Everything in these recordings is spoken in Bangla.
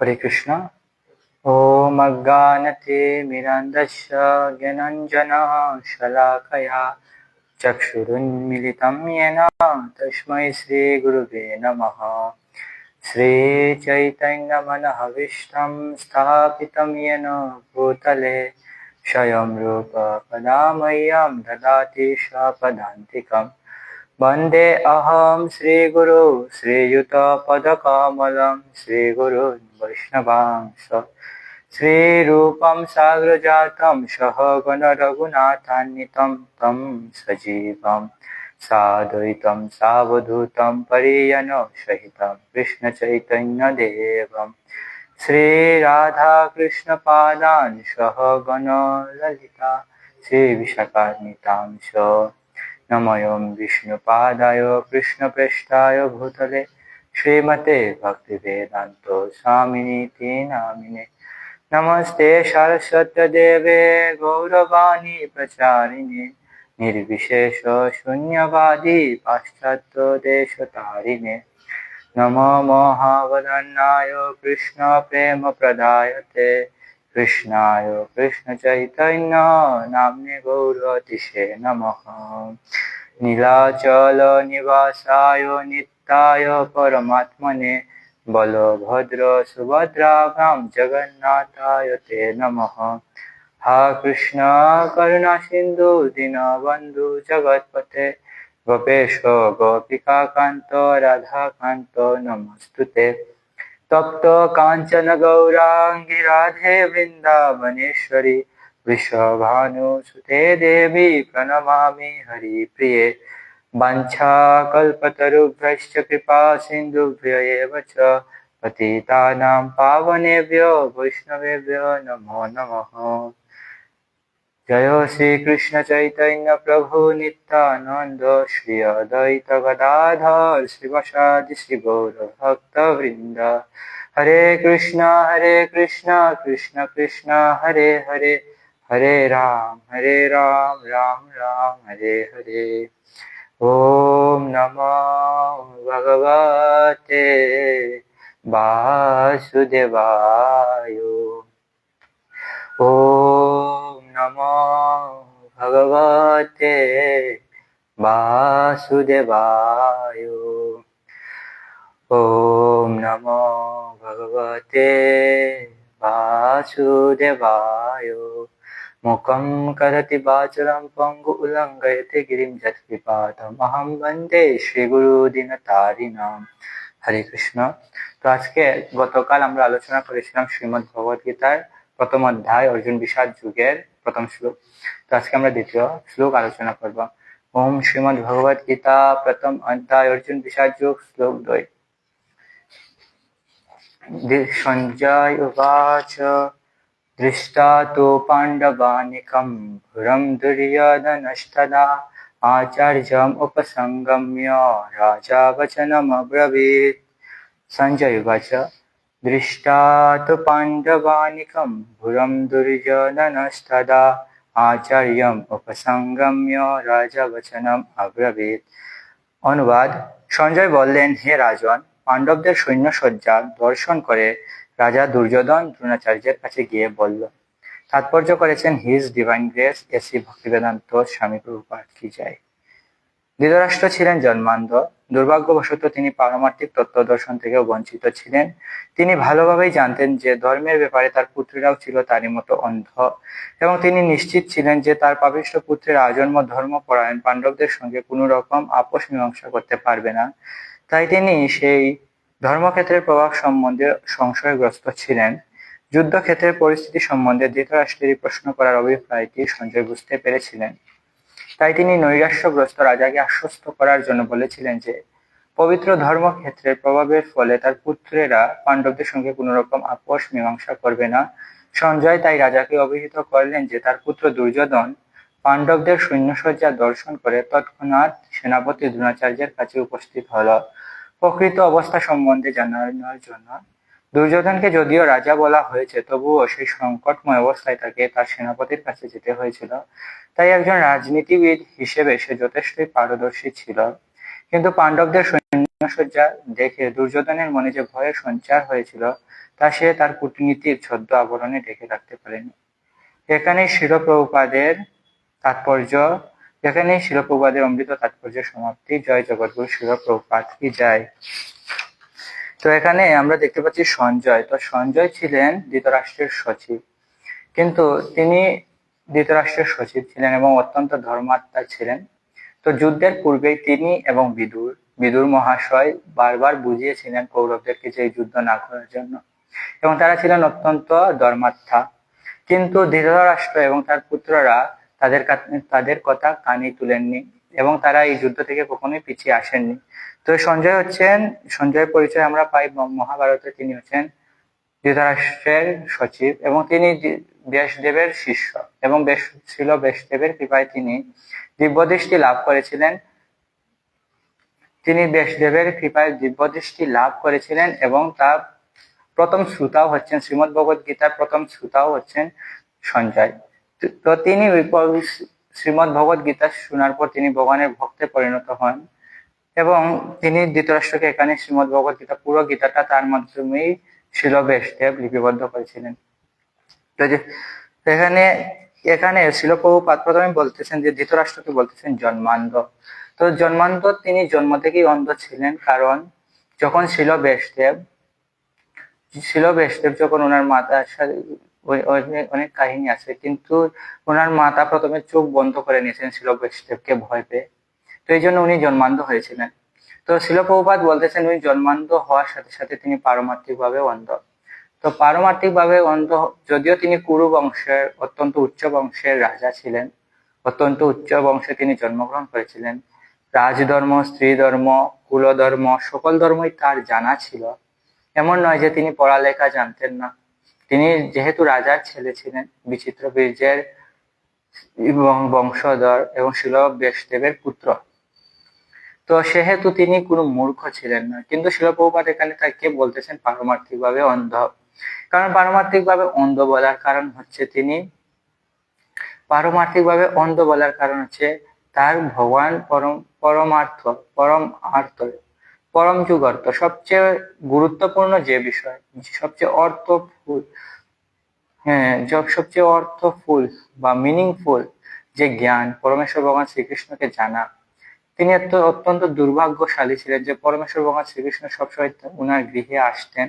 हरे कृष्ण। ओम अज्ञानते मीरांदस्य ज्ञानंजना शलाकया चक्षुरुन्मीलितं येन तस्मै श्री गुरुवे नमः। श्री चैतन्य मनःविष्टं स्थापितं येन भूतले। स्वयं रूप पदामय्यं ददाति स्वपदान्तिकम् वन्दे अहं श्रीगुरु श्रीयुतपदकमलं श्रीगुरुन् वैष्णवांश श्रीरूपं साग्रजातं सहगणरघुनाथान्वितं तं सजीवं साद्वैतं सावधूतं परियनसहितं कृष्णचैतन्यदेवं श्रीराधाकृष्णपादान् सहगणललिता নময়ম বিষ্ণুপাদায় কৃষ্ণপ্রেষ্ঠায় ভূতলে শ্রীমতে ভক্তিবেদান্ত স্বামিনীতি নামিনে নমস্তে সরস্বতদেবে গৌরবাণী প্রচারিণে নির্বিশেষ শূন্যবাদী পাশ্চাত্য দেশতারিণে নম মহাবদন্নায় কৃষ্ণ প্রেম প্রদায়তে কৃষ্ণায় কৃষ্ণ চৈতন্য নামনে গৌরতিষে নম। নীলাচল নিবাসায় নিত্যায় পরমাত্মনে বলভদ্র সুভদ্রাভ্যাম জগন্নাথায় তে নম। হা কৃষ্ণ করুণা সিন্ধু দীনবন্ধু জগৎপথে গোপেশ গোপিকাকান্ত রাধাকান্ত নমস্তুতে। तप्त कांचन गौरांगी राधे वृंदावनेश्वरी विश्वभानु सुते देवी प्रणमामि हरिप्रिये। वाञ्छाकल्पतरुभ्यश्च कृपा सिन्धुभ्य एव च पतितानां पावनेभ्यो, वैष्णवेभ्यो नमो नमः। जय श्रीकृष्ण चैतन्य प्रभु नित्यानन्द श्री अद्वैत गदाधर शिवसादि श्री गौर भक्तवृन्द हरे कृष्ण हरे कृष्ण कृष्ण कृष्ण हरे हरे हरे राम हरे राम राम राम हरे हरे ॐ नमो भगवते वासुदेवाय ॐ नमो भगवते वासुदेवाय ॐ नमो भगवते वासुदेवाय मुखं करोति वाचलं पङ्गु उल्लङ्घयते गिरिं यत्कृपातमहं वन्दे শ্রীগুরুদিনতারিণাম হরে কৃষ্ণ তো আজকে গতকাল আমরা আলোচনা করেছিলাম শ্রীমদ্ ভগবত গীতার প্রথম অধ্যায় অর্জুন বিষাদ যুগের প্রথম শ্লোক তো আজকে আমরা দ্বিতীয় শ্লোক আলোচনা করব ওম শ্রীমদ্ ভগবত গীতা প্রথম অধ্যায় অর্জুন বিষাদ যুগ শ্লোক দুই সঞ্জয় উবাচ दृष्टा तु पाण्डवानिकं पुरं दुर्योधनस्तदा आचार्यम् उपसङ्गम्य राजा वचनमब्रवीत् सञ्जय उवाच दृष्टा तु पाण्डवानिकं पुरं दुर्योधनस्तदा আচার্যম উপসঙ্গম্য রাজা বচনম অব্রবীত অনুবাদ সঞ্জয় বললেন হে রাজন পাণ্ডবদের সৈন্যসজ্জা দর্শন করে রাজা দুর্যোধন দ্রোণাচার্যের কাছে গিয়ে বলল তাৎপর্য করেছেন his divine grace A C Bhaktivedanta Swami Prabhupada কি যায় ধৃতরাষ্ট্র ছিলেন জন্মান্ধ দুর্ভাগ্যবশত তিনি পারমার্থিক তত্ত্ব দর্শন থেকেও বঞ্চিত ছিলেন। তিনি ভালোভাবেই জানতেন যে ধর্মের ব্যাপারে তার পুত্ররাও ছিল তারই মতো অন্ধ এবং তিনি নিশ্চিত ছিলেন যে তার পাপিষ্ঠ পুত্রের আজন্ম ধর্মপরায়ণ পাণ্ডবদের সঙ্গে কোনো রকম আপোষ মীমাংসা করতে পারবে না। তাই তিনি সেই ধর্মক্ষেত্রের প্রভাব সম্বন্ধে সংশয়গ্রস্ত ছিলেন। যুদ্ধক্ষেত্রের পরিস্থিতি সম্বন্ধে ধৃতরাষ্ট্রেরই প্রশ্ন করার অভিপ্রায়টি সঞ্জয় বুঝতে পেরেছিলেন। তাই তিনি নৈরাশ্যগ্রস্ত রাজাকে আশ্বস্ত করার জন্য বলেছিলেন যে, পবিত্র ধর্মক্ষেত্রের প্রভাবের ফলে তার পুত্রেরা পাণ্ডবদের সঙ্গে কোন রকম আপোষ মীমাংসা করবে না। সঞ্জয় তাই রাজাকে অভিহিত করলেন যে, তার পুত্র দুর্যোধন পাণ্ডবদের সৈন্যসজ্জা দর্শন করে তৎক্ষণাৎ সেনাপতি দ্রোণাচার্যের কাছে উপস্থিত হল। প্রকৃত অবস্থা সম্বন্ধে জানানোর জন্য দুর্যোধনকে যদিও রাজা বলা হয়েছে, তবুও সেই সংকটময় অবস্থায় তাকে তার সেনাপতির কাছে যেতে হয়েছিল। তাই একজন রাজনীতিবিদ হিসেবে সে যথেষ্টই পারদর্শী ছিল। কিন্তু পাণ্ডবদের সৈন্য সজ্জা দেখে দুর্যোধনের মনে যে ভয়ের সঞ্চার হয়েছিল, তা সে তার কূটনীতির ছদ্ম আবরণে ঢেকে রাখতে পারেনি। এখানে শিরপ্রভুপাদের তাৎপর্য, এখানে শিরপ্রভুপাদের অমৃত তাৎপর্য সমাপ্তি। জয় জগৎগুরু শিরপ্রভুপাদ কি যায় তো এখানে আমরা দেখতে পাচ্ছি সঞ্জয়। তো সঞ্জয় ছিলেন ধৃতরাষ্ট্রের সচিব। কিন্তু তিনি ধৃতরাষ্ট্রের সচিব ছিলেন এবং অত্যন্ত ধর্মাত্মা ছিলেন। তো যুদ্ধের পূর্বেই তিনি এবং বিদুর বিদুর মহাশয় বারবার বুঝিয়েছিলেন কৌরবদেরকে যে যুদ্ধ না করার জন্য। এবং তারা ছিলেন অত্যন্ত ধর্মাত্মা। কিন্তু ধৃতরাষ্ট্র এবং তার পুত্ররা তাদের তাদের কথা কানে তুলেননি। এবং তারা এই যুদ্ধ থেকে কখনোই পিছিয়ে আসেননি। তো সঞ্জয় হচ্ছেন সঞ্জয়ের পরিচয় আমরা পাই মহাভারতে তিনি হচ্ছেন ধৃতরাষ্ট্রের সচিব এবং তিনি ব্যাসদেবের শিষ্য এবং ছিল ব্যাসদেবের কৃপায় তিনি দিব্যদৃষ্টি লাভ করেছিলেন। তিনি ব্যাসদেবের কৃপায় দিব্যদৃষ্টি লাভ করেছিলেন এবং তার প্রথম শ্রোতাও হচ্ছেন, শ্রীমদ ভগবত গীতার প্রথম শ্রোতাও হচ্ছেন সঞ্জয়। তো তিনি শ্রীমদ ভগবত গীতা শোনার পর তিনি ভগবানের ভক্তে পরিণত হন এবং তিনি ধৃতরাষ্ট্রকে এখানে শ্রীমদ ভগবত গীতা, পুরো গীতাটা তার মাধ্যমেই শিল ব্যাসদেব লিপিবদ্ধ করেছিলেন। এখানে এখানে শিলপ্রভুপাত প্রথমে বলতেছেন যে ধৃতরাষ্ট্রকে বলতেছেন জন্মান্ধ। তো জন্মান্ধ তিনি জন্ম থেকেই অন্ধ ছিলেন কারণ যখন শিল ব্যাসদেব শিল ব্যাসদেব যখন ওনার মাতার অনেক কাহিনী আছে, কিন্তু ওনার মাতা প্রথমে চোখ বন্ধ করে নিয়েছেন শিল ব্যাসদেবকে ভয় পেয়ে। তো এই জন্য উনি জন্মান্ধ হয়েছিলেন। তো শিলপ্রভুপাত বলতেছেন, উনি জন্মান্ধ হওয়ার সাথে সাথে তিনি পারমার্থিক ভাবে অন্ধ। তো পারমার্থিক ভাবে অন্ধ, যদিও তিনি কুরু বংশের, অত্যন্ত উচ্চ বংশের রাজা ছিলেন। অত্যন্ত উচ্চ বংশে তিনি জন্মগ্রহণ করেছিলেন। রাজধর্ম স্ত্রী ধর্ম কুলধর্ম, সকল ধর্মই তার জানা ছিল। এমন নয় যে তিনি পড়ালেখা জানতেন না। তিনি যেহেতু রাজার ছেলে ছিলেন, বিচিত্র বীর্যের এবং বংশধর এবং শিল ব্যাসদেবের পুত্র। তো সেহেতু তিনি কোনো মূর্খ ছিলেন না, কিন্তু শিলপ্রপাত এখানে তাকে বলতেছেন পারমার্থিক ভাবে অন্ধ। কারণ পারমার্থিক ভাবে অন্ধ বলার কারণ হচ্ছে তিনি পারমার্থিক ভাবে অন্ধ বলার কারণ হচ্ছে তার ভগবান পরম, পরমার্থ, পরম আর্থ পরম যুগ অর্থ সবচেয়ে গুরুত্বপূর্ণ যে বিষয়, সবচেয়ে অর্থফুল হ্যাঁ সবচেয়ে অর্থফুল বা মিনিংফুল যে জ্ঞান পরমেশ্বর ভগবান শ্রীকৃষ্ণকে জানা। তিনি অত্যন্ত দুর্ভাগ্যশালী ছিলেন যে পরমেশ্বর ভগবান শ্রীকৃষ্ণ সবসময় উনার গৃহে আসতেন,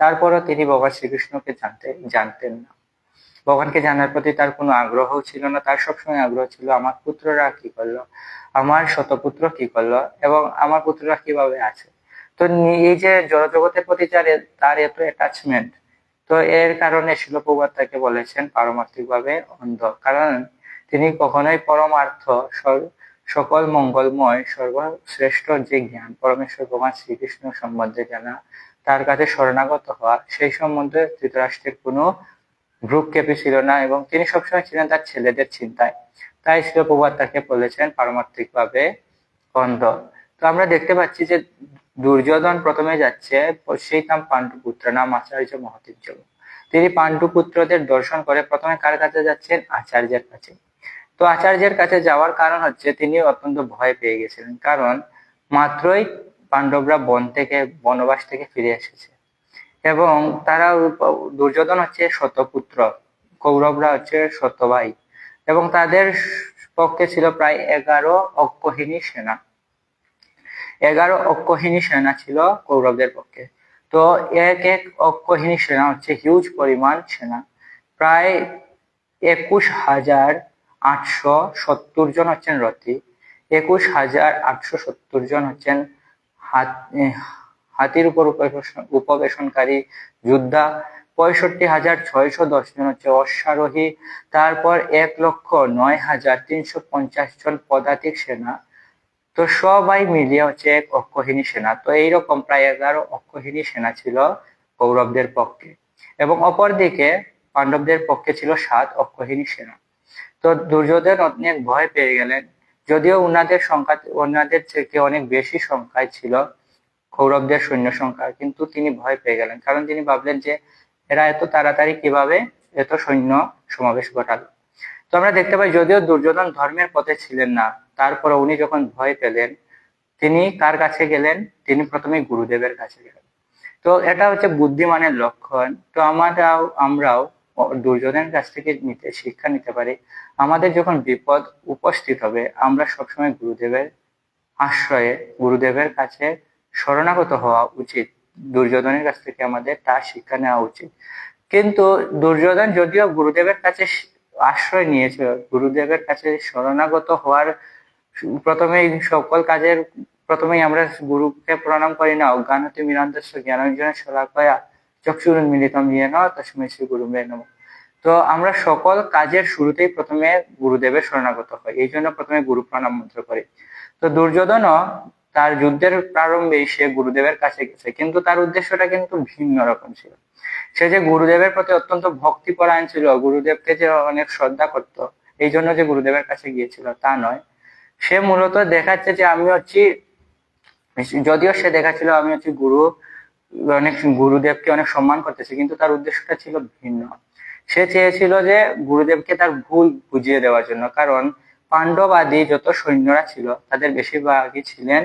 তারপরও তিনি ভগবান শ্রীকৃষ্ণকে জানতে, জানতেন না। ভগবানকে জানার প্রতি তার কোনো আগ্রহ ছিল না, তার সবসময় আগ্রহ ছিল, আমার পুত্ররা কি করল? আমার শতপুত্র কি করল এবং আমার পুত্ররা কীভাবে আছে? তো এই যে জড়জগতের প্রতি যার তার এত অ্যাটাচমেন্ট তো এর কারণে শিলপ্রভাত তাকে বলেছেন পারমার্থিক ভাবে অন্ধ। কারণ তিনি কখনোই পরমার্থ সকল মঙ্গলময়, সর্বশ্রেষ্ঠ যে জ্ঞান, পরমেশ্বর, ভগবান শ্রীকৃষ্ণ সম্বন্ধে জানা, তার কাছে শরণাগত হওয়া, সেই সম্বন্ধে ধৃতরাষ্ট্রের কোনো ভ্রুক্ষেপই ছিল না এবং তিনি সবসময় ছিলেন তার ছেলেদের চিন্তায়। তাই শিলপ্রভাত তাকে বলেছেন পারমার্থিক ভাবে অন্ধ তো আমরা দেখতে পাচ্ছি যে দুর্যোধন প্রথমে যাচ্ছে, সেই নাম পাণ্ডুপুত্র, নাম আচার্য মহাতীর্য। তিনি পাণ্ডুপুত্রদের দর্শন করে প্রথমে কার কাছে যাচ্ছেন? আচার্যের কাছে। তো আচার্যের কাছে যাওয়ার কারণ হচ্ছে তিনি অত্যন্ত ভয় পেয়ে গেছিলেন, কারণ মাত্রই পাণ্ডবরা বন থেকে, বনবাস থেকে ফিরে এসেছে। এবং তারা দুর্যোধন হচ্ছে শতপুত্র, কৌরবরা হচ্ছে শতভাই এবং তাদের পক্ষে ছিল প্রায় এগারো অক্ষহিনী সেনা। এগারো অক্ষহিনী সেনা ছিল কৌরবদের পক্ষে। তো এক এক অক্ষহিনী সেনা হচ্ছে হিউজ পরিমাণ সেনা। প্রায় একুশ হাজার আটশো সত্তর জন হচ্ছেন রথী, একুশ হাজার আটশো সত্তর জন হচ্ছেন হাতির উপর উপবেশনকারী যোদ্ধা পঁয়ষট্টি হাজার ছয়শো দশ জন হচ্ছে অশ্বারোহী। তারপর এক লক্ষ নয় হাজার তিনশো পঞ্চাশ জন পদাতিক সেনা। তো সবাই মিলিয়ে হচ্ছে এক অক্ষহিনী সেনা। তো এইরকম প্রায় এগারো অক্ষহিনী সেনা ছিল কৌরবদের পক্ষে। এবং অপরদিকে পাণ্ডবদের পক্ষে ছিল সাত অক্ষহিনী সেনা। তো দুর্যোধন অনেক ভয় পেয়ে গেলেন। যদিও উনাদের সংখ্যা ওনাদের থেকে অনেক বেশি সংখ্যায় ছিল কৌরবদের সৈন্য সংখ্যা, কিন্তু তিনি ভয় পেয়ে গেলেন। কারণ তিনি ভাবলেন যে এরা এত তাড়াতাড়ি কীভাবে এত সৈন্য সমাবেশ ঘটালো? তো আমরা দেখতে পাই, যদিও দুর্যোধন ধর্মের পথে ছিলেন না, তারপরে উনি যখন ভয় পেলেন, তিনি কার কাছে গেলেন? তিনি প্রথমে গুরুদেবের কাছে গেলেন। তো এটা হচ্ছে বুদ্ধিমানের লক্ষণ। তো আমরাও আমরাও দুর্যোধনের কাছ থেকে নিতে, শিক্ষা নিতে পারি। আমাদের যখন বিপদ উপস্থিত হবে, আমরা সবসময় গুরুদেবের আশ্রয়ে, গুরুদেবের কাছে শরণাগত হওয়া উচিত। দুর্যোধনের কাছ থেকে আমাদের তার শিক্ষা নেওয়া উচিত। কিন্তু দুর্যোধন যদিও গুরুদেবের কাছে আশ্রয় নিয়েছে, গুরুদেবের কাছে শরণাগত হওয়ার প্রথমেই সকল কাজের প্রথমেই আমরা গুরুকে প্রণাম করি না অজ্ঞানতি মিরান্তস্য জ্ঞানজনের শলাকয়া চক্ষুর মিলিতম ইয়ে ন তসময় শ্রী গুরু নম। তো আমরা সকল কাজের শুরুতেই প্রথমে গুরুদেবের শরণাগত হয় এই জন্য প্রথমে গুরু প্রণাম মন্ত্র করি। তো দুর্যোধনও তার যুদ্ধের প্রারম্ভে সে গুরুদেবের কাছে গেছে। কিন্তু তার উদ্দেশ্যটা কিন্তু ভিন্ন রকম ছিল। সে যে গুরুদেবের প্রতি অত্যন্ত ভক্তি পরায়ণ ছিল, গুরুদেবকে যে অনেক শ্রদ্ধা করত, এই জন্য যে গুরুদেবের কাছে গিয়েছিল, তা নয়। সে মূলত দেখাচ্ছে যে আমি হচ্ছি, যদিও সে দেখাচ্ছিল আমি হচ্ছি গুরু, অনেক গুরুদেবকে অনেক সম্মান করতেছে, কিন্তু তার উদ্দেশ্যটা ছিল ভিন্ন। সে চেয়েছিল যে গুরুদেবকে তার ভুল বুঝিয়ে দেওয়ার জন্য, কারণ পাণ্ডব আদি যত সৈন্যরা ছিল, তাদের বেশিরভাগই ছিলেন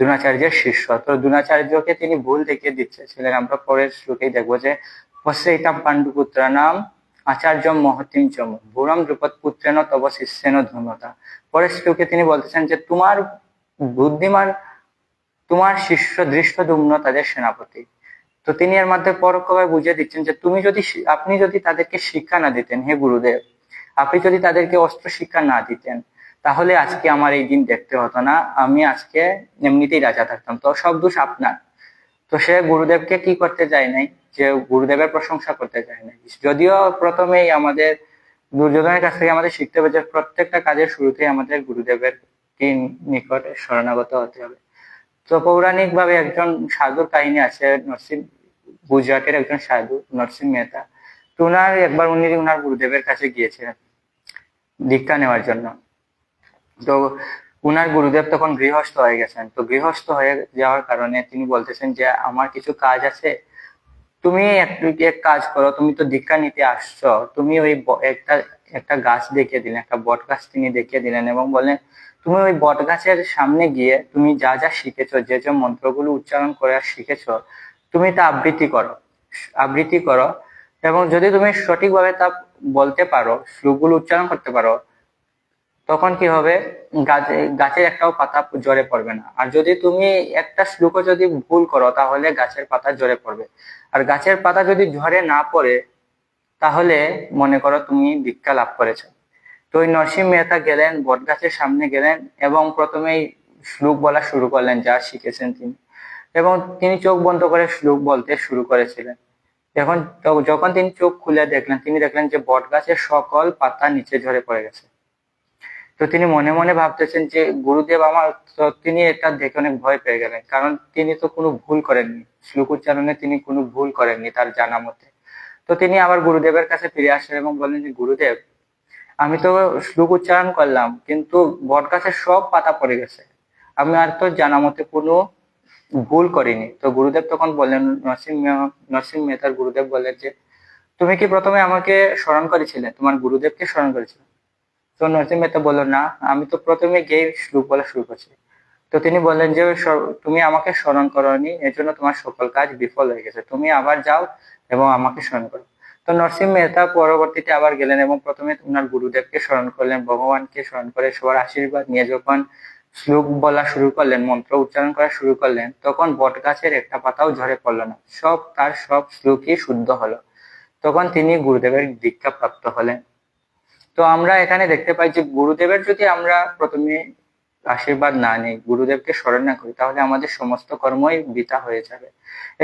দ্রোণাচার্যের শিষ্য। তো দ্রোণাচার্যকে তিনি ভুল দেখিয়ে দিচ্ছে ছিলেন আমরা পরের শ্লোকেই দেখব যে পশ্চাইতাম পাণ্ডুপুত্র নাম আচার্য মহতিম চম, ভুরম দ্রুপদ পুত্রেন তব শিষ্যেন ধর্মতা পরের শ্লোকে তিনি বলতেছেন যে, তোমার বুদ্ধিমান, তোমার শিষ্য দৃষ্ট দুম্ন তাদের সেনাপতি। তো তিনি এর মধ্যে পরোক্ষভাবে বুঝিয়ে দিচ্ছেন যে, তুমি যদি আপনি যদি তাদেরকে শিক্ষা না দিতেন, হে গুরুদেব, আপনি যদি তাদেরকে অস্ত্র শিক্ষা না দিতেন তাহলে আজকে আমার এই দিন দেখতে হতো না। আমি আজকে এমনিতেই রাজা থাকতাম। তো সব দোষ আপনার। তো সে গুরুদেবকে কি করতে যায় নাই? যে গুরুদেবের প্রশংসা করতে চায় নাই। যদিও প্রথমেই আমাদের দুর্যোধনের কাছ থেকে আমাদের শিখতে হবে যে প্রত্যেকটা কাজের শুরুতেই আমাদের গুরুদেবের নিকটে শরণাগত হতে হবে। তো পৌরাণিক ভাবে একজন সাধুর কাহিনী আছে নরসিং গুজরাটের একজন সাধু নরসিং মেহতা। তো উনার একবার উনি উনার গুরুদেবের কাছে গিয়েছিলেন দীক্ষা নেওয়ার জন্য। তো উনার গুরুদেব তখন গৃহস্থ হয়ে গেছেন। তো গৃহস্থ হয়ে যাওয়ার কারণে তিনি বলতেছেন যে, আমার কিছু কাজ আছে। তুমি এক কাজ করো। তুমি তো দীক্ষা নিতে আসছো। তুমি ওই একটা একটা গাছ দেখিয়ে দিলেন, একটা বট গাছ তিনি দেখিয়ে দিলেন এবং বলেন তুমি ওই বট গাছের সামনে গিয়ে তুমি যা যা শিখেছো, যে যে মন্ত্রগুলো উচ্চারণ করে শিখেছ, তুমি তা আবৃত্তি করো। আবৃত্তি করো এবং যদি তুমি সঠিকভাবে তা বলতে পারো, শ্লোকগুলো উচ্চারণ করতে পারো তখন কি হবে? গাছে, গাছের একটাও পাতা জ্বরে পড়বে না। আর যদি তুমি একটা শ্লোকও যদি ভুল করো, তাহলে গাছের পাতা জ্বরে পড়বে। আর গাছের পাতা যদি ঝরে না পড়ে, তাহলে মনে করো তুমি দীক্ষা লাভ করেছ। তো ওই নরসিংহ মেহতা গেলেন বট গাছের সামনে গেলেন এবং প্রথমেই শ্লোক বলা শুরু করলেন, যা শিখেছেন তিনি। এবং তিনি চোখ বন্ধ করে শ্লোক বলতে শুরু করেছিলেন। এখন যখন তিনি চোখ খুলে দেখলেন, তিনি দেখলেন যে বট গাছের সকল পাতা নিচে ঝরে পড়ে গেছে। তো তিনি মনে মনে ভাবতেছেন যে গুরুদেব আমার তিনি এটা দেখে অনেক ভয় পেয়ে গেলেন। কারণ তিনি তো কোনো ভুল করেননি। শ্লোক উচ্চারণে তিনি কোনো ভুল করেননি তার জানা মতে। তো তিনি আবার গুরুদেবের কাছে ফিরে আসলেন এবং বললেন যে, গুরুদেব, আমি তো শ্লোক উচ্চারণ করলাম, কিন্তু বট গাছের সব পাতা পড়ে গেছে। আমি আর তো জানা মতে কোনো ভুল করিনি। তো গুরুদেব তখন বললেন নরসিং নরসিং মেহতার গুরুদেব বললেন যে, তুমি কি প্রথমে আমাকে স্মরণ করেছিলে? তোমার গুরুদেবকে স্মরণ করেছিলে? তো নরসিং মেহতা বলল, না, আমি তো প্রথমে গিয়ে শ্লোক বলা শুরু করছি। তো তিনি বললেন যে তুমি আমাকে স্মরণ করনি এর জন্য তোমার সকল কাজ বিফল হয়ে গেছে। তুমি আবার যাও এবং আমাকে স্মরণ করো। তো নরসিং মেহতা পরবর্তীতে আবার গেলেন এবং প্রথমে উনার গুরুদেবকে স্মরণ করলেন, ভগবানকে স্মরণ করে সবার আশীর্বাদ নিয়ে যখন শ্লোক বলা শুরু করলেন, মন্ত্র উচ্চারণ করা শুরু করলেন, তখন বট গাছের একটা পাতাও ঝরে পড়ল না। সব, তার সব শ্লোকই শুদ্ধ হলো। তখন তিনি গুরুদেবের দীক্ষা প্রাপ্ত হলেন। তো আমরা এখানে দেখতে পাই যে গুরুদেবের যদি আমরা প্রথমে আশীর্বাদ না নেই, গুরুদেবকে স্মরণ না করি, তাহলে আমাদের সমস্ত কর্মই বৃথা হয়ে যাবে।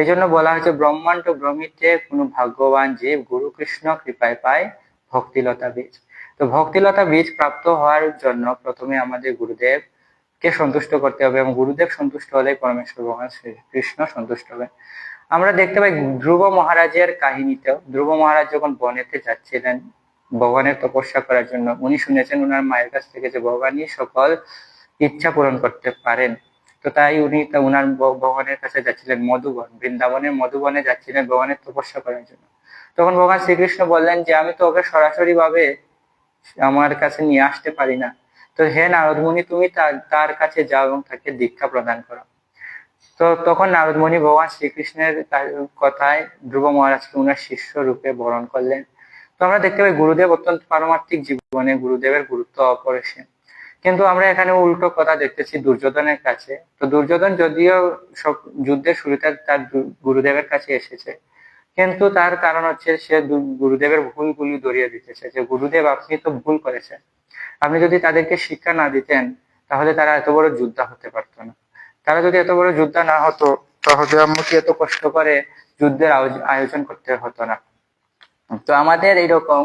এই জন্য বলা হয়েছে, ব্রহ্মাণ্ড ব্রহ্মিতে কোনো ভাগ্যবান জীব গুরু কৃষ্ণ কৃপায় পায় ভক্তিলতা বীজ। তো ভক্তিলতা বীজ প্রাপ্ত হওয়ার জন্য প্রথমে আমাদের গুরুদেব কে সন্তুষ্ট করতে হবে এবং গুরুদেব সন্তুষ্ট হলে পরমেশ্বর ভগবান শ্রীকৃষ্ণ সন্তুষ্ট হবে। আমরা দেখতে পাই ধ্রুব মহারাজের কাহিনীতেও, ধ্রুব মহারাজ যখন বনেতে যাচ্ছিলেন ভগবানের তপস্যা করার জন্য। উনি শুনেছেন ওনার মায়ের কাছ থেকে যে ভগবানই সকল ইচ্ছা পূরণ করতে পারেন। তো তাই উনি উনার ভগবানের কাছে যাচ্ছিলেন মধুবন, বৃন্দাবনের মধুবনে যাচ্ছিলেন ভগবানের তপস্যা করার জন্য। তখন ভগবান শ্রীকৃষ্ণ বললেন যে, আমি তো ওকে সরাসরি ভাবে আমার কাছে নিয়ে আসতে পারি না। তো হে নারদমণি, তুমি তার কাছে যাও এবং তাকে দীক্ষা প্রদান করো। তো তখন নারদমণি ভগবান শ্রীকৃষ্ণের কথায় ধ্রুব মহারাজকে উনার শিষ্য রূপে বরণ করলেন। তো আমরা দেখতে পাই গুরুদেব অত্যন্ত পারমার্থিক জীবনে গুরুদেবের গুরুত্ব অপরিসীম। কিন্তু আমরা এখানে উল্টো কথা দেখতেছি দুর্যোধনের কাছে। তো দুর্যোধন যদিও সব যুদ্ধের শুরুতে তার গুরুদেবের কাছে এসেছে। কিন্তু তার কারণ হচ্ছে সে গুরুদেবের ভুলগুলি ধরিয়ে দিতেছে যে গুরুদেব আপনি তো ভুল করেছেন। আপনি যদি তাদেরকে শিক্ষা না দিতেন, তাহলে তারা এত বড় যোদ্ধা হতে পারতো না। তারা যদি এত বড় যোদ্ধা না হতো, তাহলে আমাকে এত কষ্ট করে যুদ্ধের আয়োজ- আয়োজন করতে হতো না। তো আমাদের এইরকম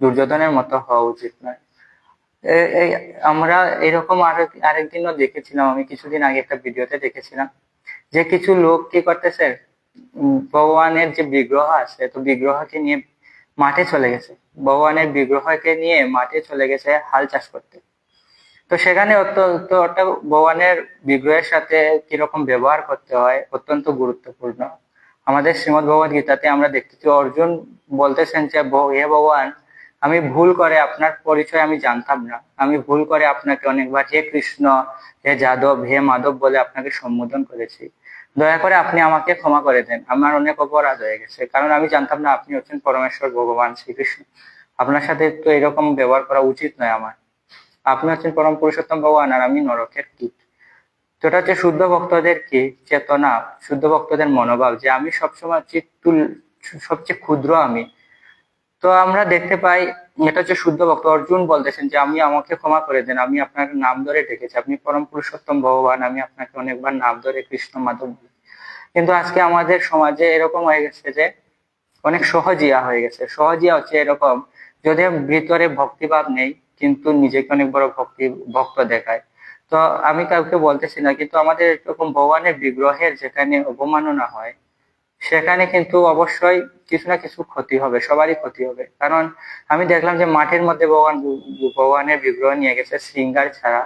দুর্যোধনের মতো হওয়া উচিত নয়। আমরা এরকম আরেক আরেকদিনও দেখেছিলাম, আমি কিছুদিন আগে একটা ভিডিওতে দেখেছিলাম যে কিছু লোক কি করতেছে ভগবানের যে বিগ্রহ আছে, তো বিগ্রহকে নিয়ে মাঠে চলে গেছে। ভগবানের বিগ্রহকে নিয়ে মাঠে চলে গেছে হাল চাষ করতে। তো সেখানে অত্যন্ত ভগবানের বিগ্রহের সাথে কীরকম ব্যবহার করতে হয় অত্যন্ত গুরুত্বপূর্ণ। আমাদের শ্রীমদ ভগবত গীতাতে আমরা দেখতেছি অর্জুন বলতেছেন যে হে ভগবান, আমি ভুল করে আপনার পরিচয় আমি জানতাম না। আমি ভুল করে আপনাকে অনেকবার হে কৃষ্ণ, হে যাদব, হে মাধব বলে আপনাকে সম্বোধন করেছি। দয়া করে আপনি আমাকে ক্ষমা করে দেন। আমার অনেক অপরাধ হয়ে গেছে। কারণ আমি জানতাম না আপনি হচ্ছেন পরমেশ্বর ভগবান শ্রীকৃষ্ণ। আপনার সাথে তো এরকম ব্যবহার করা উচিত নয় আমার। আপনি হচ্ছেন পরম পুরুষোত্তম ভগবান আর আমি নরকের কীট তো এটা হচ্ছে শুদ্ধ ভক্তদের কি চেতনা, শুদ্ধ ভক্তদের মনোভাব, যে আমি সবসময় হচ্ছে তুল, সবচেয়ে ক্ষুদ্র আমি। তো আমরা দেখতে পাই, এটা হচ্ছে শুদ্ধ ভক্ত। অর্জুন বলতেছেন যে, আমি আমাকে ক্ষমা করে দেন, আমি আপনার নাম ধরে ডেকেছি। আপনি পরম পুরুষোত্তম ভগবান, আমি আপনাকে অনেকবার নাম ধরে কৃষ্ণ মাধব কিন্তু আজকে আমাদের সমাজে এরকম হয়ে গেছে যে, অনেক সহজিয়া হয়ে গেছে। সহজিয়া হচ্ছে এরকম যদি ভিতরে ভক্তিভাব নেই, কিন্তু নিজেকে অনেক বড় ভক্তি, ভক্ত দেখায়। তো আমি কাউকে বলতেছি না, কিন্তু আমাদের এরকম ভগবানের বিগ্রহের যেখানে অবমাননা হয়, সেখানে কিন্তু অবশ্যই কিছু না কিছু ক্ষতি হবে, সবারই ক্ষতি হবে। কারণ আমি দেখলাম যে মাঠের মধ্যে ভগবান ভগবানের বিগ্রহ নিয়ে গেছে শৃঙ্গার ছাড়া।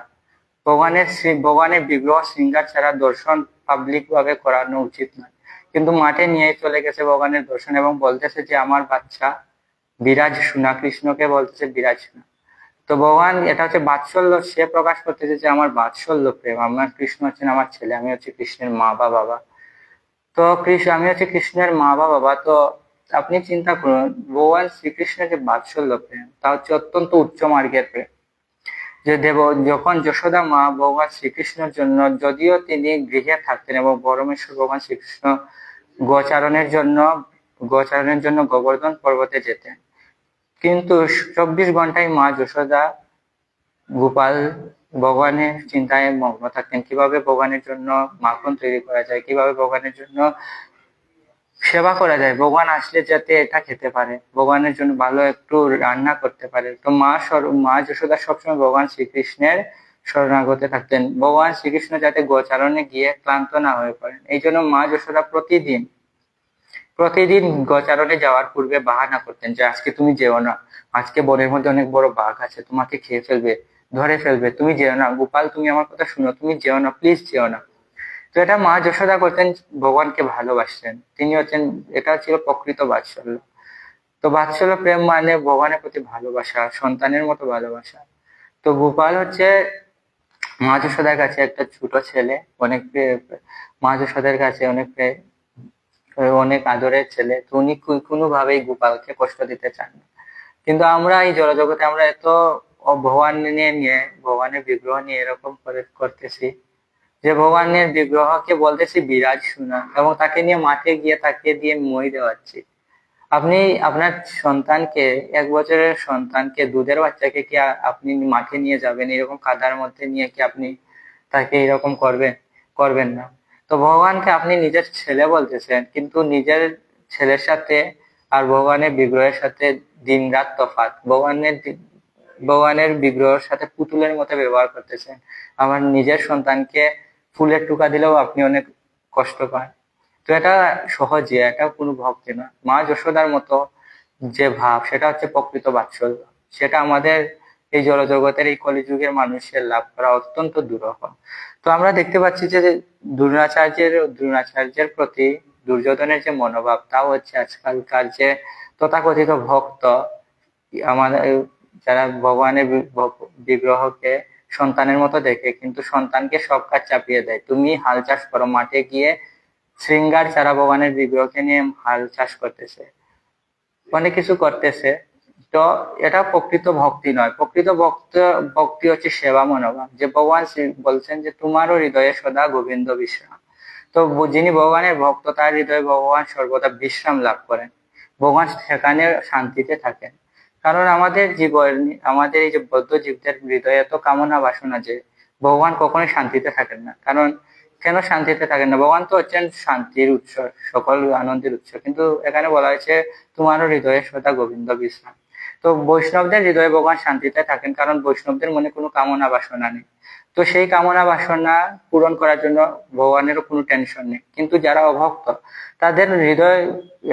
ভগবানের ভগবানের বিগ্রহ শৃঙ্গার ছাড়া দর্শন পাবলিক ভাবে করানো উচিত নয়। কিন্তু মাঠে নিয়ে চলে গেছে ভগবানের দর্শন এবং বলতেছে যে, আমার বাচ্চা বিরাজ শোনা কৃষ্ণকে বলতেছে বিরাজ শোনা তো ভগবান, এটা হচ্ছে বাৎসল্য। সে প্রকাশ করতেছে যে আমার বাৎসল্য প্রেম। আমার কৃষ্ণ হচ্ছেন আমার ছেলে, আমি হচ্ছে কৃষ্ণের মা বা বাবা। তো কৃষ্ণ আমি হচ্ছে কৃষ্ণের মা বা বাবা। তো আপনি চিন্তা করুন, ভগবান শ্রীকৃষ্ণের যে বাৎসল্য প্রেম, তা হচ্ছে অত্যন্ত উচ্চ মার্গের প্রেম। যে দেব, যখন যশোদা মা ভগবান শ্রীকৃষ্ণের জন্য, যদিও তিনি গৃহে থাকতেন এবং পরমেশ্বর ভগবান শ্রীকৃষ্ণ গোচারণের জন্য গোচারণের জন্য গোবর্ধন পর্বতে যেতেন কিন্তু চব্বিশ ঘন্টায় মা যশোদা, গোপাল ভগবানের চিন্তায় মগ্ন থাকতেন। কীভাবে ভগবানের জন্য মাখন তৈরি করা যায়, কীভাবে ভগবানের জন্য সেবা করা যায়? ভগবান আসলে যাতে এটা খেতে পারে, ভগবানের জন্য ভালো একটু রান্না করতে পারে। তো মা মা যশোদা সবসময় ভগবান শ্রীকৃষ্ণের শরণাগতে থাকতেন। ভগবান শ্রীকৃষ্ণ যাতে গোচারণে গিয়ে ক্লান্ত না হয়ে পড়েন এই জন্য মা যশোদা প্রতিদিন প্রতিদিন গোচারণে যাওয়ার পূর্বে বাহানা করতেন যে, আজকে তুমি যেও না। আজকে বনের মধ্যে অনেক বড় বাঘ আছে, তোমাকে খেয়ে ফেলবে, ধরে ফেলবে। তুমি যেও না। গোপাল, তুমি আমার কথা শুনো। তুমি যেও না প্লিজ যেও না। তো এটা মা যশোদা করতেন, ভগবানকে ভালোবাসতেন। তিনি হচ্ছেন, এটা ছিল প্রকৃত বাৎসল্য। তো বাৎসল্য প্রেম মানে ভগবানের প্রতি ভালোবাসা, সন্তানের মতো ভালোবাসা। তো গোপাল হচ্ছে মা যশোদার কাছে একটা ছোট ছেলে। অনেক মা যশোদার কাছে অনেক অনেক আদরের ছেলে, তো উনি কোনোভাবেই গোপালকে কষ্ট দিতে চান না। কিন্তু আমরা এই জলজগতে আমরা এত ভগবান নিয়ে নিয়ে, ভগবানের বিগ্রহ নিয়ে এরকম করে করতেছি যে ভগবানের বিগ্রহকে বলতেছি, বিরাজ শোনা এবং তাকে নিয়ে মাঠে গিয়ে তাকে দিয়ে মই দেওয়াচ্ছি। আপনি, আপনার সন্তানকে, এক বছরের সন্তানকে, দুধের বাচ্চাকে কি আপনি মাঠে নিয়ে যাবেন? এরকম কাদার মধ্যে নিয়ে কি আপনি তাকে এরকম করবেন করবেন না? তো ভগবানকে আপনি নিজের ছেলে বলতেছেন, কিন্তু নিজের ছেলের সাথে আর ভগবানের বিগ্রহের সাথে দিন রাত তফাৎ। ভগবানের ভগবানের বিগ্রহের সাথে পুতুলের মতো ব্যবহার করতেছেন। আমার নিজের সন্তানকে ফুলের টুকা দিলেও আপনি অনেক কষ্ট পান। তো এটা সহজে, এটা কোনো ভক্তি না। মা যশোদার মতো যে ভাব, সেটা হচ্ছে প্রকৃত বাৎসল্য। সেটা আমাদের এই জলজগতের এই কলিযুগের মানুষের লাভ করা অত্যন্ত দুরূহ। তো আমরা দেখতে পাচ্ছি যে দ্রোণাচার্যের দ্রোণাচার্যের প্রতি দুর্যোধনের যে মনোভাব, তাও হচ্ছে আজকালকার যে তথাকথিত ভক্ত, আমাদের যারা ভগবানের বিগ্রহকে সন্তানের মতো দেখে, কিন্তু সন্তানকে সব কাজ চাপিয়ে দেয়। তুমি হাল চাষ করো, মাঠে গিয়ে শৃঙ্গার চারা ভগবানের বিগ্রহকে নিয়ে হাল চাষ করতেছে, অনেক কিছু করতেছে তো এটা প্রকৃত ভক্তি নয়। প্রকৃত ভক্ত, ভক্তি হচ্ছে সেবা মনোভাব। যে ভগবান বলছেন যে, তোমারও হৃদয়ে সদা গোবিন্দ বিশ্রাম। তো যিনি ভগবানের ভক্ত, তার হৃদয়ে ভগবান সর্বদা বিশ্রাম লাভ করেন। ভগবান সেখানে শান্তিতে থাকেন। কারণ আমাদের জীবন, আমাদের এই যে বদ্ধ জীবদের হৃদয়ে এত কামনা বাসনা যে, ভগবান কখনোই শান্তিতে থাকেন না। কারণ কেন শান্তিতে থাকেন না? ভগবান তো হচ্ছেন শান্তির উৎস, সকল আনন্দের উৎস। কিন্তু এখানে বলা হয়েছে, তোমারও হৃদয়ে সদা গোবিন্দ বিশ্রাম। তো বৈষ্ণবদের হৃদয়ে ভগবান শান্তিতে থাকেন, কারণ বৈষ্ণবদের মনে কোনো কামনা বাসনা নেই। তো সেই কামনা বাসনা পূরণ করার জন্য ভগবানেরও কোনো টেনশন নেই। কিন্তু যারা অভক্ত, তাদের হৃদয়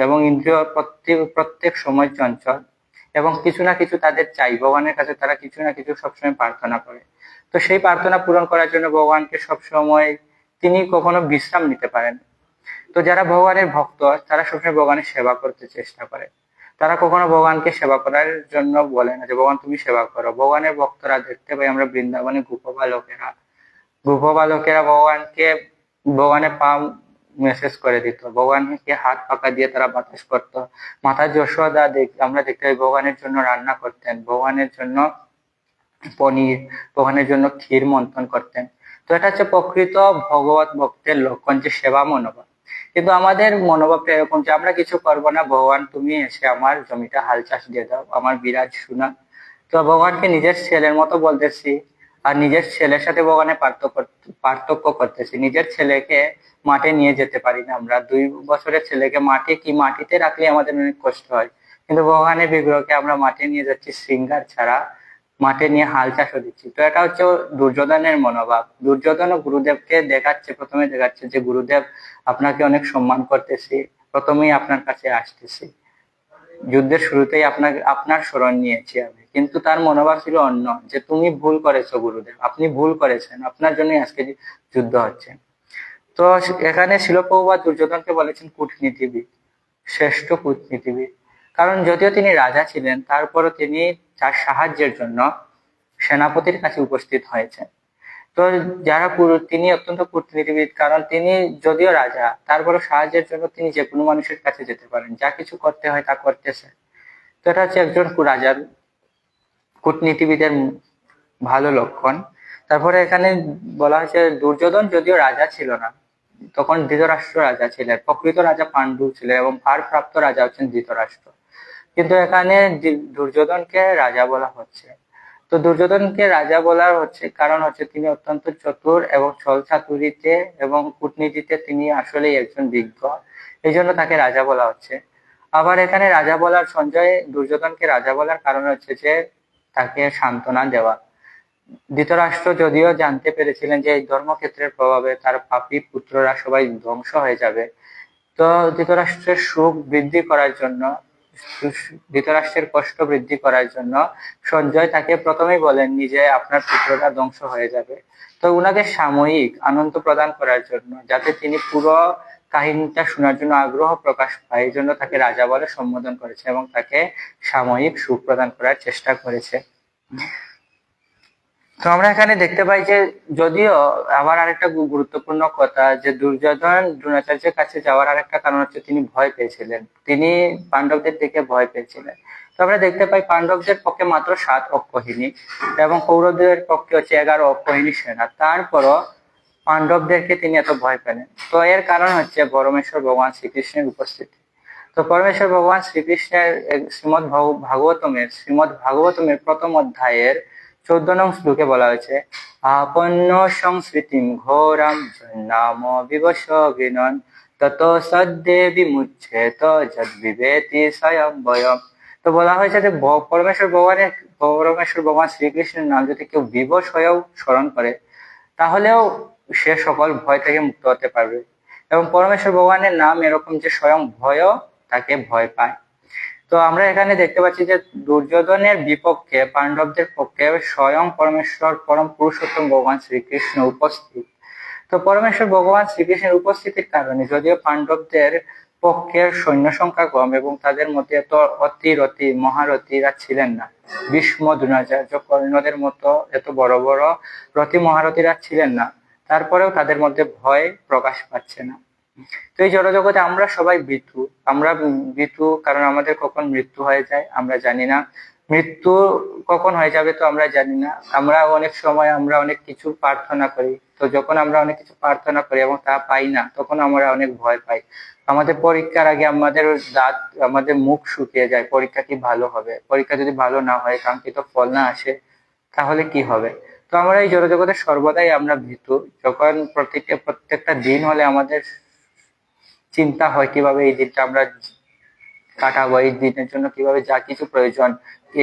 এবং ইন্দ্রিয় প্রত্যেক প্রত্যেক সময় চঞ্চল এবং কিছু না কিছু তাদের চাই। ভগবানের কাছে তারা কিছু না কিছু সবসময় প্রার্থনা করে। তো সেই প্রার্থনা পূরণ করার জন্য ভগবানকে সবসময় তিনি কখনো বিশ্রাম নিতে পারেন তো যারা ভগবানের ভক্ত, তারা সবসময় ভগবানের সেবা করতে চেষ্টা করে। তারা কখনো ভগবানকে সেবা করার জন্য বলে না যে, ভগবান, তুমি সেবা করো। ভগবানের ভক্তরা দেখতে পাই আমরা বৃন্দাবনে গোপবালকেরা গোপবালকেরা ভগবানকে, ভগবানের পা মেসেজ করে দিত। ভগবানকে হাত পাকা দিয়ে তারা বাতাস করতো। মাতা যশোদা আমরা দেখতে পাই ভগবানের জন্য রান্না করতেন, ভগবানের জন্য পনির, ভগবানের জন্য ক্ষীর মন্থন করতেন। তো এটা হচ্ছে প্রকৃত ভগবত ভক্তের লক্ষণ যে সেবা মনোভাব। কিন্তু আমাদের মনোভাবটা এরকম যে আমরা কিছু করব না, ভগবান তুমি এসে আমার জমিটা হাল চাষ দিয়ে দাও, আমার বিরাজ শোনা তো ভগবানকে নিজের ছেলের মতো বলতেছি আর নিজের ছেলের সাথে ভগবানের পার্থক্য পার্থক্য করতেছি। নিজের ছেলেকে মাঠে নিয়ে যেতে পারি না আমরা। দুই বছরের ছেলেকে মাঠে কি মাটিতে রাখলে আমাদের অনেক কষ্ট হয়। কিন্তু ভগবানের বিগ্রহকে আমরা মাঠে নিয়ে যাচ্ছি, শৃঙ্গার ছাড়া মাঠে নিয়ে হাল চাষও দিচ্ছি। তো এটা হচ্ছে দুর্যোধনের মনোভাব। দুর্যোধন ও গুরুদেবকে দেখাচ্ছে, প্রথমে দেখাচ্ছে যে গুরুদেব আপনাকে অনেক সম্মান করতেছি, প্রথমেই আপনার কাছে আসতেছি। যুদ্ধের শুরুতেই আপনাকে আপনার স্মরণ নিয়েছি আমি। কিন্তু তার মনোভাব ছিল অন্য, যে তুমি ভুল করেছ গুরুদেব, আপনি ভুল করেছেন, আপনার জন্যই আজকে যুদ্ধ হচ্ছে। তো এখানে শিলপ্রভুবা দুর্যোধনকে বলেছেন, কূটনীতিবিদ, শ্রেষ্ঠ কূটনীতিবিদ। কারণ যদিও তিনি রাজা ছিলেন, তারপরও তিনি তার সাহায্যের জন্য সেনাপতির কাছে উপস্থিত হয়েছেন। তো যারা তিনি অত্যন্ত কূটনীতিবিদ, কারণ তিনি যদিও রাজা, তারপরও সাহায্যের জন্য তিনি যে কোনো মানুষের কাছে যেতে পারেন, যা কিছু করতে হয় তা করতেছে। তো এটা হচ্ছে একজন রাজার কূটনীতিবিদের ভালো লক্ষণ। তারপরে এখানে বলা হয়েছে, দুর্যোধন যদিও রাজা ছিল না, তখন ধৃতরাষ্ট্র রাজা ছিলেন, প্রকৃত রাজা পাণ্ডু ছিলেন এবং ভারপ্রাপ্ত রাজা হচ্ছেন ধৃতরাষ্ট্র। কিন্তু এখানে দুর্যোধনকে রাজা বলা হচ্ছে। তো দুর্যোধনকে রাজা বলার হচ্ছে, কারণ হচ্ছে তিনি অত্যন্ত চতুর এবং ছল চাতুরিতে এবং কূটনীতিতে তিনি আসলেই একজন বিজ্ঞ। এই জন্য তাকে রাজা বলা হচ্ছে। আবার এখানে রাজা বলার সঞ্জয় দুর্যোধনকে রাজা বলার কারণ হচ্ছে যে তাকে সান্ত্বনা দেওয়া। ধৃতরাষ্ট্র যদিও জানতে পেরেছিলেন যে এই ধর্মক্ষেত্রের প্রভাবে তার পাপী পুত্ররা সবাই ধ্বংস হয়ে যাবে। তো ধৃতরাষ্ট্রের সুখ বৃদ্ধি করার জন্য ধৃতরাষ্ট্রের কষ্ট বৃদ্ধি করার জন্য সঞ্জয় তাকে প্রথমেই বলেন নিজে আপনার পুত্রটা ধ্বংস হয়ে যাবে। তো উনাকে সাময়িক আনন্দ প্রদান করার জন্য, যাতে তিনি পুরো কাহিনীটা শোনার জন্য আগ্রহ প্রকাশ পায়, এই জন্য তাকে রাজা বলে সম্বোধন করেছে এবং তাকে সাময়িক সুখ প্রদান করার চেষ্টা করেছে। তো আমরা এখানে দেখতে পাই যে যদিও আবার আরেকটা গুরুত্বপূর্ণ কথা যে দুর্যোধন দ্রোণাচার্যের কাছে যাওয়ার আরেকটা কারণ হচ্ছে তিনি ভয় পেয়েছিলেন। তিনি পাণ্ডবদের দেখে ভয় পেয়েছিলেন। তো আমরা দেখতে পাই পাণ্ডবদের পক্ষে মাত্র সাত অক্ষহিনী এবং কৌরবদের পক্ষে হচ্ছে এগারো অক্ষহিনী সেনা। তারপরও পাণ্ডবদেরকে তিনি এত ভয় পেলেন। তো এর কারণ হচ্ছে পরমেশ্বর ভগবান শ্রীকৃষ্ণের উপস্থিতি। তো পরমেশ্বর ভগবান শ্রীকৃষ্ণের শ্রীমদ্ ভাগ- ভাগবতমের শ্রীমদ্ ভাগবতমের প্রথম অধ্যায়ের চোদ্দ নং শ্লোকে বলা হয়েছে, আপন্ন সংস্কৃতি ঘোরাম নাম বিবশ বিনন তত সদ্যে বিমুচ্ছেত যদ বিবেতি স্বয়ং বয়ম। তো বলা হয়েছে যে পরমেশ্বর ভগবানের, পরমেশ্বর ভগবান শ্রীকৃষ্ণের নাম যদি কেউ বিবশ হয়েও স্মরণ করে, তাহলেও সে সকল ভয় থেকে মুক্ত হতে পারবে। এবং পরমেশ্বর ভগবানের নাম এরকম যে স্বয়ং ভয়ও তাকে ভয় পায়। তো আমরা এখানে দেখতে পাচ্ছি যে দুর্যোধনের বিপক্ষে, পাণ্ডবদের পক্ষে স্বয়ং পরমেশ্বর, পরম পুরুষোত্তম ভগবান শ্রীকৃষ্ণ উপস্থিত। তো পরমেশ্বর ভগবান শ্রীকৃষ্ণের উপস্থিতির কারণে যদিও পাণ্ডবদের পক্ষের সৈন্য সংখ্যা কম এবং তাদের মধ্যে এত অতিরথী মহারথীরা ছিলেন না। ভীষ্ম দ্রোণাচার্য কর্ণদের মতো এত বড় বড় রথী মহারথীরা ছিলেন না। তারপরেও তাদের মধ্যে ভয় প্রকাশ পাচ্ছে না। তো এই জড়জগতে আমরা সবাই ভীতু আমরা ভীতু কারণ আমাদের কখন মৃত্যু হয়ে যায়, আমরা জানি না। মৃত্যু কখন হয়ে যাবে তো আমরা জানি না। আমরা অনেক সময় আমরা অনেক কিছু প্রার্থনা করি। তো যখন আমরা অনেক কিছু প্রার্থনা করি এবং তা পাই না, তখন আমরা অনেক ভয় পাই। আমাদের পরীক্ষার আগে আমাদের দাঁত, আমাদের মুখ শুকিয়ে যায়, পরীক্ষা কি ভালো হবে? পরীক্ষা যদি ভালো না হয়, কাঙ্ক্ষিত ফল না আসে, তাহলে কি হবে? তো আমরা এই জড়জগতে সর্বদাই আমরা ভীতু। যখন প্রত্যেকটা প্রত্যেকটা দিন হলে আমাদের চিন্তা হয় কীভাবে এই দিনটা আমরা কাটাবো, এই দিনের জন্য কীভাবে যা কিছু প্রয়োজন,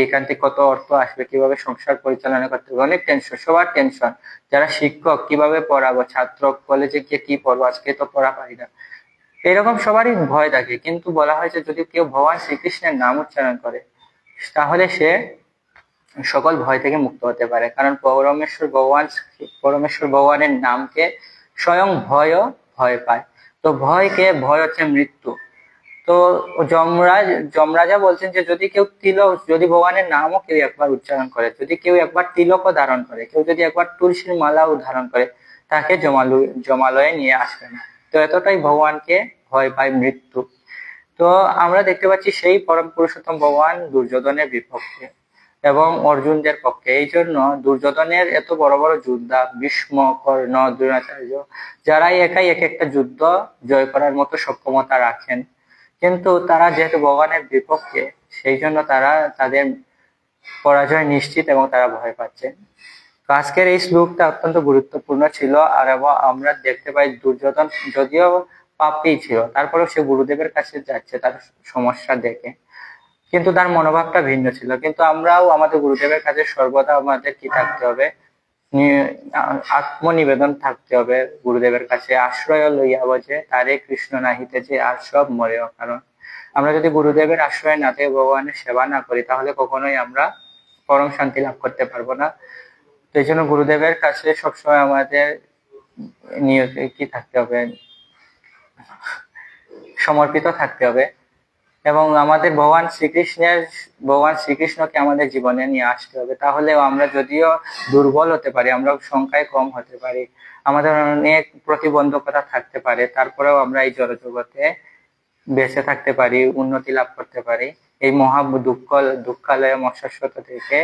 এখান থেকে কত অর্থ আসবে, কীভাবে সংসার পরিচালনা করতে হবে, অনেক টেনশন সবার টেনশন যারা শিক্ষক, কীভাবে পড়াবো, ছাত্র কলেজে গিয়ে কি পড়ব? আজকে তো পড়া পারি না। এরকম সবারই ভয় থাকে, কিন্তু বলা হয় যে যদি কেউ ভগবান শ্রীকৃষ্ণের নাম উচ্চারণ করে, তাহলে সে সকল ভয় থেকে মুক্ত হতে পারে। কারণ পরমেশ্বর ভগবান, পরমেশ্বর ভগবানের নামকে স্বয়ং ভয়ও ভয় পায়। তো ভয়কে ভয় হচ্ছে মৃত্যু। তো যমরাজ, যমরাজা বলছেন যে যদি কেউ তিলক, যদি ভগবানের নামও কেউ একবার উচ্চারণ করে, যদি কেউ একবার তিলকও ধারণ করে, কেউ যদি একবার তুলসীর মালাও ধারণ করে, তাকে জমালু, জমালয়ে নিয়ে আসবে না। তো এতটাই ভগবানকে ভয় পায় মৃত্যু। তো আমরা দেখতে পাচ্ছি সেই পরম পুরুষোত্তম ভগবান দুর্যোধনের বিপক্ষে। এবং অর্জুনদের পক্ষে। এই জন্য দুর্যোধনের এত বড় বড় যোদ্ধা ভীষ্ম, কর্ণ, দ্রোণাচার্য, যারাই একাই এক একটা যুদ্ধ জয় করার মতো সক্ষমতা রাখেন। কিন্তু তারা যেহেতু ভগবানের বিপক্ষে, সেই জন্য তারা তাদের পরাজয় নিশ্চিত এবং তারা ভয় পাচ্ছেন। আজকের এই শ্লোকটা অত্যন্ত গুরুত্বপূর্ণ ছিল আর এবং আমরা দেখতে পাই দুর্যোধন যদিও পাপই ছিল, তারপরেও সে গুরুদেবের কাছে যাচ্ছে, তার সমস্যা দেখে। কিন্তু তার মনোভাবটা ভিন্ন ছিল। কিন্তু আমরাও আমাদের গুরুদেবের কাছে সর্বদা আমাদের কি থাকতে হবে? আত্মনিবেদন থাকতে হবে গুরুদেবের কাছে। আশ্রয় লইয়া বজে তারে কৃষ্ণ নাহিতে যে আর সব মরেও কারণ আমরা যদি গুরুদেবের আশ্রয় না থেকে, ভগবানের সেবা না করি, তাহলে কখনোই আমরা পরম শান্তি লাভ করতে পারব না। তো এই জন্য গুরুদেবের কাছে সবসময় আমাদের নিয়ত কি থাকতে হবে? সমর্পিত থাকতে হবে। এবং আমাদের ভগবান শ্রীকৃষ্ণের, ভগবান শ্রীকৃষ্ণকে আমাদের জীবনে নিয়ে আসতে হবে। তাহলেও আমরা যদিও দুর্বল হতে পারি আমরা সংখ্যায় কম হতে পারি, আমাদের অনেক প্রতিবন্ধকতা থাকতে পারে, তারপরেও আমরা এই জড়জগতে বেঁচে থাকতে পারি, উন্নতি লাভ করতে পারি, এই মহা দুঃখ দুঃখালয় মশাশ্বত থেকে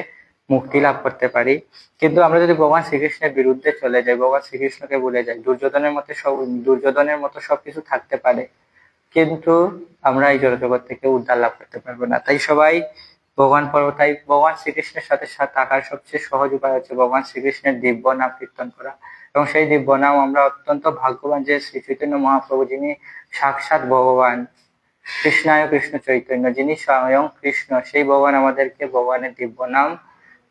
মুক্তি লাভ করতে পারি। কিন্তু আমরা যদি ভগবান শ্রীকৃষ্ণের বিরুদ্ধে চলে যাই, ভগবান শ্রীকৃষ্ণকে ভুলে যাই, দুর্যোধনের মতো সব, দুর্যোধনের মতো সবকিছু থাকতে পারে। কিন্তু আমরা এই জগৎ থেকে উদ্ধার লাভ করতে পারব না। তাই সবাই ভগবান পর্ব তাই ভগবান শ্রীকৃষ্ণের সাথে থাকার সবচেয়ে সহজ উপায় হচ্ছে ভগবান শ্রীকৃষ্ণের দিব্য নাম কীর্তন করা। এবং সেই দিব্য নাম আমরা অত্যন্ত ভাগ্যবান যে শ্রী চৈতন্য মহাপ্রভু যিনি সাক্ষাৎ ভগবান কৃষ্ণায় কৃষ্ণ চৈতন্য, যিনি স্বয়ং কৃষ্ণ, সেই ভগবান আমাদেরকে ভগবানের দিব্য নাম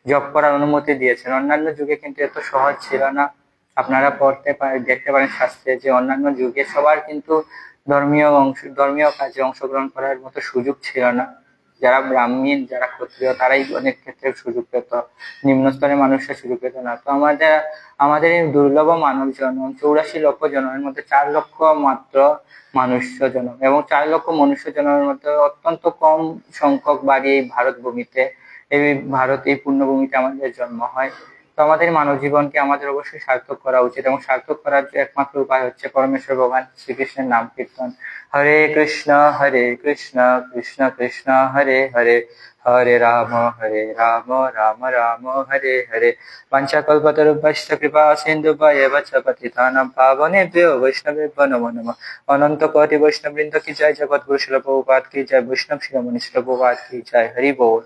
জপ করার অনুমতি দিয়েছেন। অন্যান্য যুগে কিন্তু এত সহজ ছিল না। আপনারা পড়তে পারেন দেখতে পারেন শাস্ত্রে যে অন্যান্য যুগে সবার কিন্তু ধর্মীয় অংশ, ধর্মীয় কাজে অংশগ্রহণ করার মতো সুযোগ ছিল না। যারা ব্রাহ্মীণ, যারা ক্ষত্রিয়, তারাই অনেক ক্ষেত্রে সুযোগ পেত। নিম্ন স্তরের মানুষের সুযোগ পেত না। তো আমাদের আমাদের এই দুর্লভ মানব জন্ম, চৌরাশি লক্ষ জন্মের মধ্যে চার লক্ষ মাত্র মানুষ্য জন্ম এবং চার লক্ষ মনুষ্য জন্মের মধ্যে অত্যন্ত কম সংখ্যক বাড়ি এই ভারত ভূমিতে এই ভারত, এই পূর্ণভূমিতে আমাদের জন্ম হয়। তো আমাদের মানব জীবনকে আমাদের অবশ্যই সার্থক করা উচিত এবং সার্থক করার একমাত্র উপায় হচ্ছে পরমেশ্বর ভগবান শ্রীকৃষ্ণের নাম কীর্তন। হরে কৃষ্ণ হরে কৃষ্ণ কৃষ্ণ কৃষ্ণ, হরে হরে হরে রাম হরে রাম রাম রাম, হরে হরে। পঞ্চকল্পতরুভ্যশ্চ কৃপা সিন্ধু বচ পতিতানাম পাবনেভ্यो বৈষ্ণবেভ্য নমো নমঃ। অনন্ত কোটি বৈষ্ণববৃন্দ কি জয় জগৎ গুরু শিল প্রভুপাদ কি জয়, বৈষ্ণব শিরোমণি শিল প্রভুপাদ কি জয়, হরি বল।